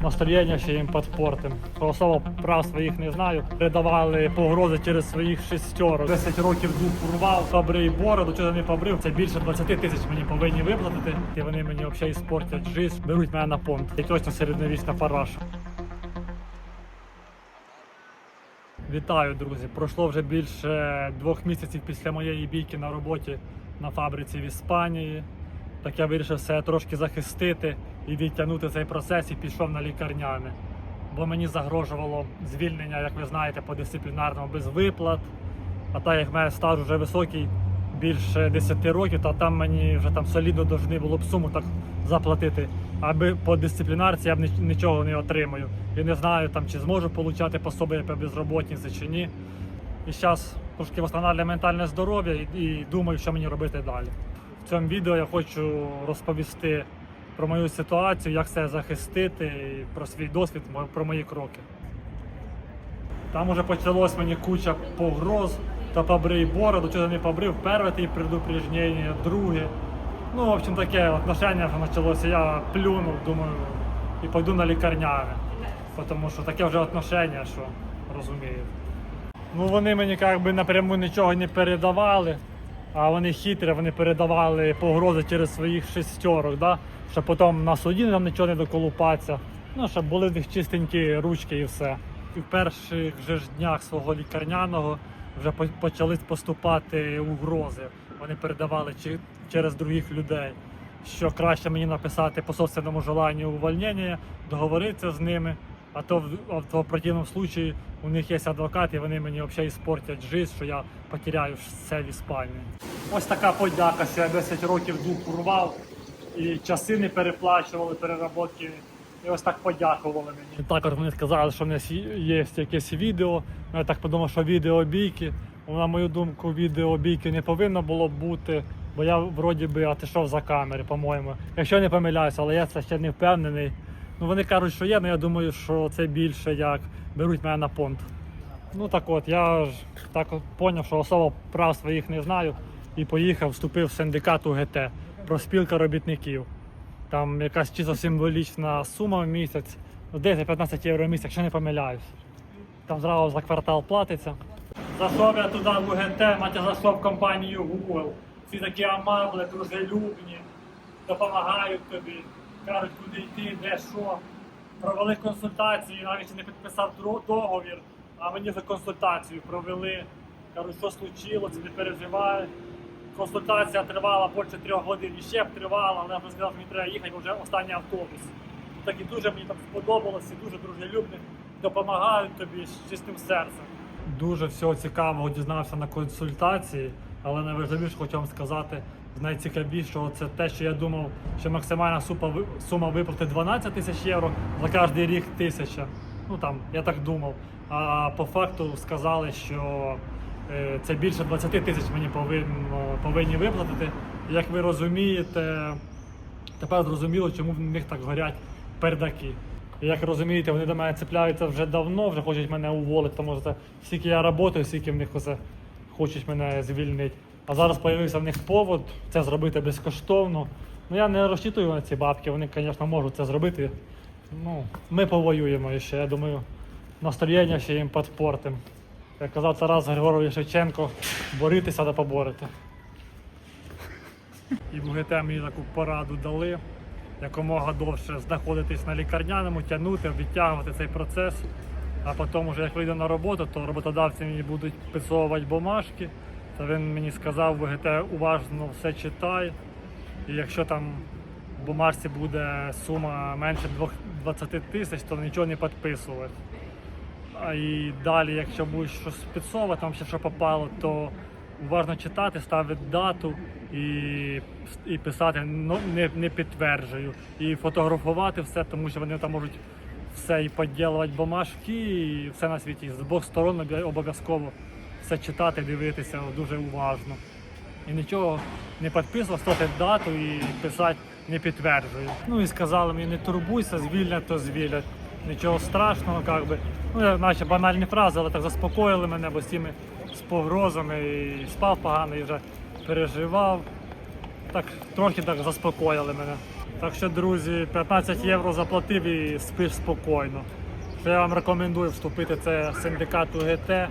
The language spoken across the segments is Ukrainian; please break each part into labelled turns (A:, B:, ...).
A: Настроєння ще їм підпортим. Особо прав своїх не знаю. Передавали погрози через своїх шестерок. 10 років дух урвав, побрий бороду, чого не побрив. Це більше 20 тисяч мені повинні виплатити. І вони мені взагалі іспортять життя, беруть мене на понт. І точно середньовічна параша. Вітаю, друзі! Пройшло вже більше двох місяців після моєї бійки на роботі на фабриці в Іспанії. Так я вирішив себе трошки захистити і відтягнути цей процес і пішов на лікарняне. Бо мені загрожувало звільнення, як ви знаєте, по дисциплінарному без виплат. А так як в мене стаж вже високий, більше 10 років, то там мені вже там солідно повинні було б суму так заплатити. Аби по дисциплінарці я б нічого не отримаю. І не знаю, там, чи зможу отримати пособие по безробітниці чи ні. І зараз трошки встановлюю ментальне здоров'я і, і думаю, що мені робити далі. Цьому відео я хочу розповісти про мою ситуацію, як себе захистити, і про свій досвід, про мої кроки. Там уже почалось мені куча погроз, та побрий бороду, чого не побрив, перше ті предупреждення, друге. Ну, в общем, таке отношення почалося. Я плюнув, думаю, і пойду на лікарняне. Тому що таке вже отношення, що розумію. Ну вони мені як би напряму нічого не передавали, а вони хитрі, вони передавали погрози через своїх шестерок, да? щоб потім на суді нам нічого не доколупатися. Ну, щоб були в них чистенькі ручки і все. І в перших же ж днях свого лікарняного вже почали поступати угрози. Вони передавали через других людей, що краще мені написати по собственному желанню увольнення, договоритися з ними. А то в, в противному случаї у них є адвокат, і вони мені взагалі іспортять життя, що я потеряю в Іспанії. Ось така подяка, що я 10 років дух урвав, і часи не переплачували, переработки. І ось так подякували мені. Також вони сказали, що в нас є якесь відео. Ну, Я так подумав, що відео бійки. На мою думку, відео бійки не повинно було бути, бо я вроді би отійшов за камери, по-моєму. Якщо не помиляюся, але я це ще не впевнений. Ну вони кажуть, що є, але я думаю, що це більше як беруть мене на понт. Ну так от, я ж так поняв, що особо прав своїх не знаю і поїхав, вступив в синдикат УГТ про спілка робітників. Там якась чисто символічна сума в місяць, ну, 10-15 євро в місяць, якщо не помиляюсь. Там зразу за квартал платиться. Зайшов я туди в УГТ, мати зайшов в компанію Google. Всі такі амабли, дружелюбні, допомагають тобі, кажуть, куди йти, де що. Провели консультації, навіть не підписав договір, а мені за консультацію провели. Кажуть, що случилося, не переживай. Консультація тривала більше трьох годин і ще б тривала, але я вже сказав, що мені треба їхати, бо вже останній автобус. Так і дуже мені там сподобалося, дуже дружелюбні, допомагають тобі з чистим серцем. Дуже всього цікавого дізнався на консультації, але найважливіше хочу вам сказати, найцікавішого це те, що я думав, що максимальна сума, виплати 12 тисяч євро за кожен рік тисяча. Ну там, я так думав. А по факту сказали, що е, це більше 20 тисяч мені повинні виплатити. Як ви розумієте, тепер зрозуміло, чому в них так горять пердаки. Як розумієте, вони до мене цепляються вже давно, вже хочуть мене уволити, тому що це скільки я працюю, скільки в них оце хочуть мене звільнити. А зараз з'явився в них повод це зробити безкоштовно. Ну я не розчитую на ці бабки, вони, звісно, можуть це зробити. Ну, ми повоюємо ще, я думаю, настроєння ще їм підпортим. Як казав Тарас Григорович Шевченко, борітеся да поборете. І в мені таку пораду дали якомога довше знаходитись на лікарняному, тягнути, відтягувати цей процес. А потім, вже як вийду на роботу, то роботодавці мені будуть підсовувати бумажки. То він мені сказав, ВГТ уважно все читай. І якщо там в бумажці буде сума менше двох- 20 тисяч, то нічого не підписувати. А і далі, якщо будеш щось підсовувати, там ще що попало, то уважно читати, ставити дату і, і писати ну, не, не підтверджую. І фотографувати все, тому що вони там можуть все і підділувати бумажки, і все на світі. З двох сторон обов'язково все читати, дивитися дуже уважно. І нічого не підписував, ставити дату і писати не підтверджую. Ну і сказали мені, не турбуйся, звільнять, то звільнять. Нічого страшного, як би. Ну, наче банальні фрази, але так заспокоїли мене, бо з цими з погрозами і спав погано і вже переживав. Так трохи так заспокоїли мене. Так що, друзі, 15 євро заплатив і спиш спокійно. Що я вам рекомендую вступити це синдикат УГТ.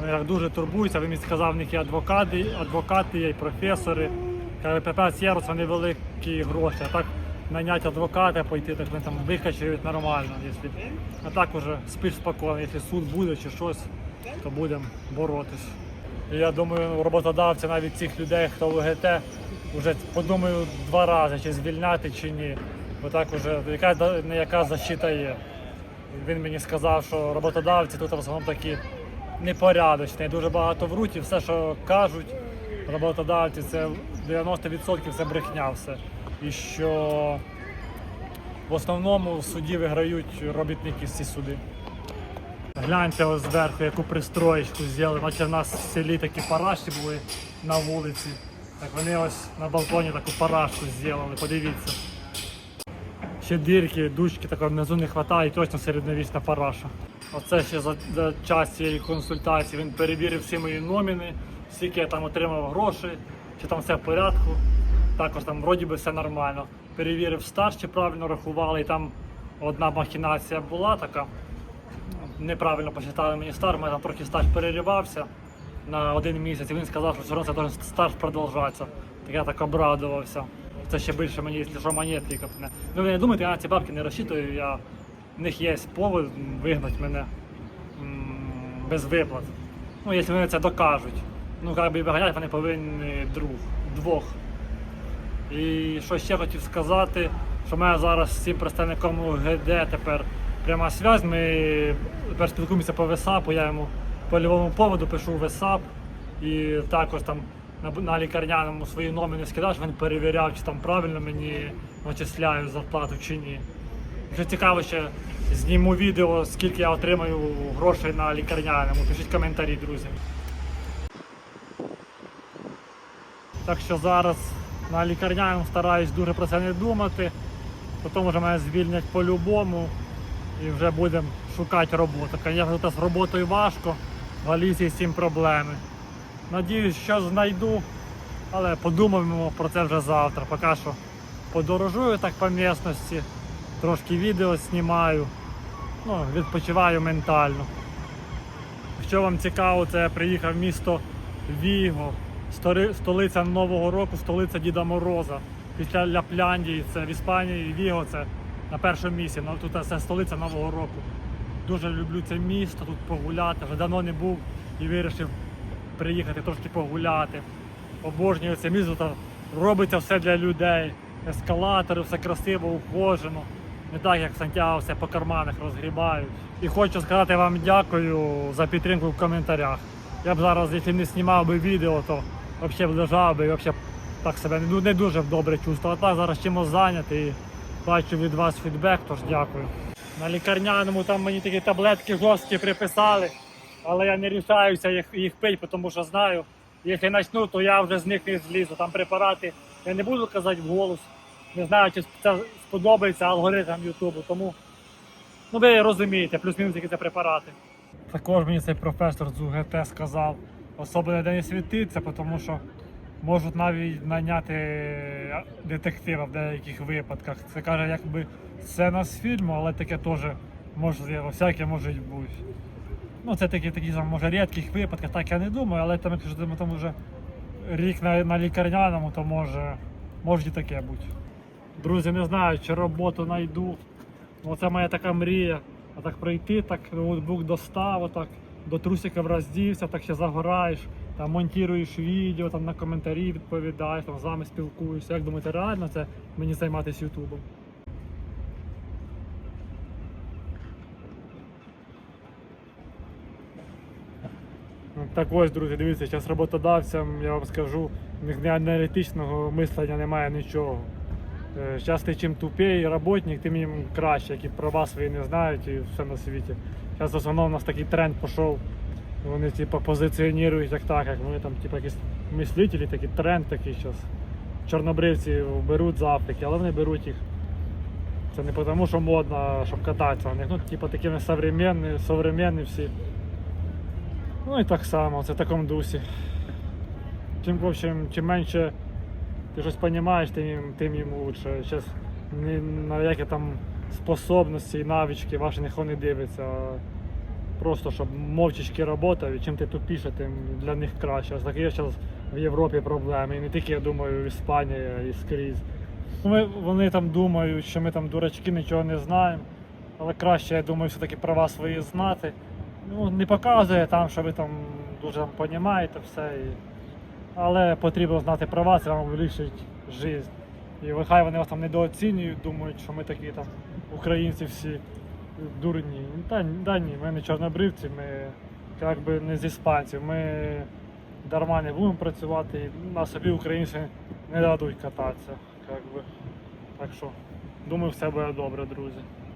A: Вони так дуже турбуються. Він мені сказав, в них є адвокати, адвокати є і професори. Каже, 15 євро це невеликі гроші. А так наняти адвоката, пойти, так вони там викачають нормально. Якщо... А так уже спиш спокійно, якщо суд буде чи щось, то будемо боротись. Я думаю, роботодавці навіть цих людей, хто в УГТ, вже подумають два рази, чи звільняти, чи ні. Бо так уже яка не яка защита є. Він мені сказав, що роботодавці тут в основному такі непорядочні, дуже багато вруть і все, що кажуть роботодавці, це 90% це брехня все. І що в основному в суді виграють робітники всі суди. Гляньте ось зверху, яку пристроєчку зробили. Наче в нас в селі такі параші були на вулиці. Так вони ось на балконі таку парашку зробили, подивіться. Ще дірки, дужки такого внизу не вистачає, точно середньовічна параша. Оце ще за, за час цієї консультації він перевірив всі мої номіни, скільки я там отримав грошей, чи там все в порядку. Також там вроді би все нормально. Перевірив стаж, чи правильно рахували, і там одна махінація була така. Неправильно посчитали мені стаж, у мене там трохи стаж переривався на один місяць, і він сказав, що все одно це должен стаж продовжатися. Так я так обрадувався. Це ще більше мені, якщо що. Ну ви не думайте, я на ці бабки не розчитую, я... в них є повод вигнати мене без виплат. Ну, якщо вони це докажуть. Ну, як би виганяти, вони повинні друг, двох. І що ще хотів сказати, що в мене зараз з цим представником УГД тепер пряма зв'язь. Ми тепер спілкуємося по весапу, я йому по львовому поводу пишу весап і також там на, на лікарняному свої номери скидав, щоб він перевіряв, чи там правильно мені начисляють зарплату чи ні. Якщо цікаво, ще зніму відео, скільки я отримаю грошей на лікарняному. Пишіть коментарі, друзі. Так що зараз на лікарняному стараюсь дуже про це не думати. Потім вже мене звільнять по-любому і вже будемо шукати роботу. Звісно, з роботою важко, в Галізі з цим проблеми. Надіюсь, що знайду, але подумаємо про це вже завтра. Поки що подорожую так по місності, трошки відео знімаю, ну, відпочиваю ментально. Якщо вам цікаво, це я приїхав в місто Віго, столиця Нового року, столиця Діда Мороза. Після Ляпляндії, це в Іспанії, Віго це на першому місці. Ну, тут це столиця Нового року. Дуже люблю це місто, тут погуляти. Вже давно не був і вирішив приїхати трошки погуляти. Обожнюю це місто, та робиться все для людей. Ескалатори, все красиво, ухожено. Не так, як в Сантьяго все по карманах розгрібають. І хочу сказати вам дякую за підтримку в коментарях. Я б зараз, якщо не знімав би відео, то взагалі б лежав би і взагалі так себе не, не дуже добре чувствував. А так зараз чимось зайнятий і бачу від вас фідбек, тож дякую. На лікарняному там мені такі таблетки жорсткі приписали, але я не рішаюся їх, їх пити, тому що знаю, якщо почну, то я вже з них не злізу. Там препарати я не буду казати вголос. Не знаю, чи це сподобається алгоритм Ютубу, тому ну ви розумієте, плюс-мінус які це препарати. Також мені цей професор з УГТ сказав, ніде не світиться, тому що можуть навіть наняти детектива в деяких випадках. Це каже, якби сцена з фільму, але таке теж можливо, всяке може бути. Ну, це такі такі може рідких випадках, так я не думаю, але там, якщо там вже рік на, на лікарняному, то може, може і таке бути. Друзі, не знаю, чи роботу знайду. Ну, це моя така мрія. А так прийти, так ноутбук достав, так до трусиків роздівся, так ще загораєш, там монтуєш відео, там на коментарі відповідаєш, там з вами спілкуєшся. Як думаєте, реально це мені займатися Ютубом? Ну, Так ось, друзі, дивіться, зараз роботодавцям, я вам скажу, аналітичного мислення немає нічого. Зараз ти чим тупий роботник, тим їм краще, які права свої не знають і все на світі. Зараз в основному у нас такий тренд пішов. Вони типу, позиціонують як так, як вони там типу, якісь мислителі, такий тренд такий зараз. Чорнобривці беруть з Африки, але вони беруть їх. Це не тому, що модно, щоб кататися. Вони ну, типу, такі вони современні, современні всі. Ну і так само, це в такому дусі. Чим, в общем, чим менше ти щось розумієш, тим, тим їм лучше. Зараз ні на які там способності і навички ваші ніхто не дивиться. Просто щоб мовчачки працював, і чим ти тупіше, тим для них краще. Ось такі зараз в Європі проблеми. І не тільки, я думаю, в Іспанії і скрізь. Ми, вони там думають, що ми там дурачки, нічого не знаємо. Але краще, я думаю, все-таки права свої знати. Ну, не показує там, що ви там дуже там розумієте все. І... Але потрібно знати права, це вам вирішить життя. І хай вони вас там недооцінюють, думають, що ми такі там українці всі дурні. Та, да ні, ми не чорнобривці, ми якби не з іспанців. Ми дарма не будемо працювати, і на собі українці не дадуть кататися. Якби. Так що, думаю, все буде добре, друзі.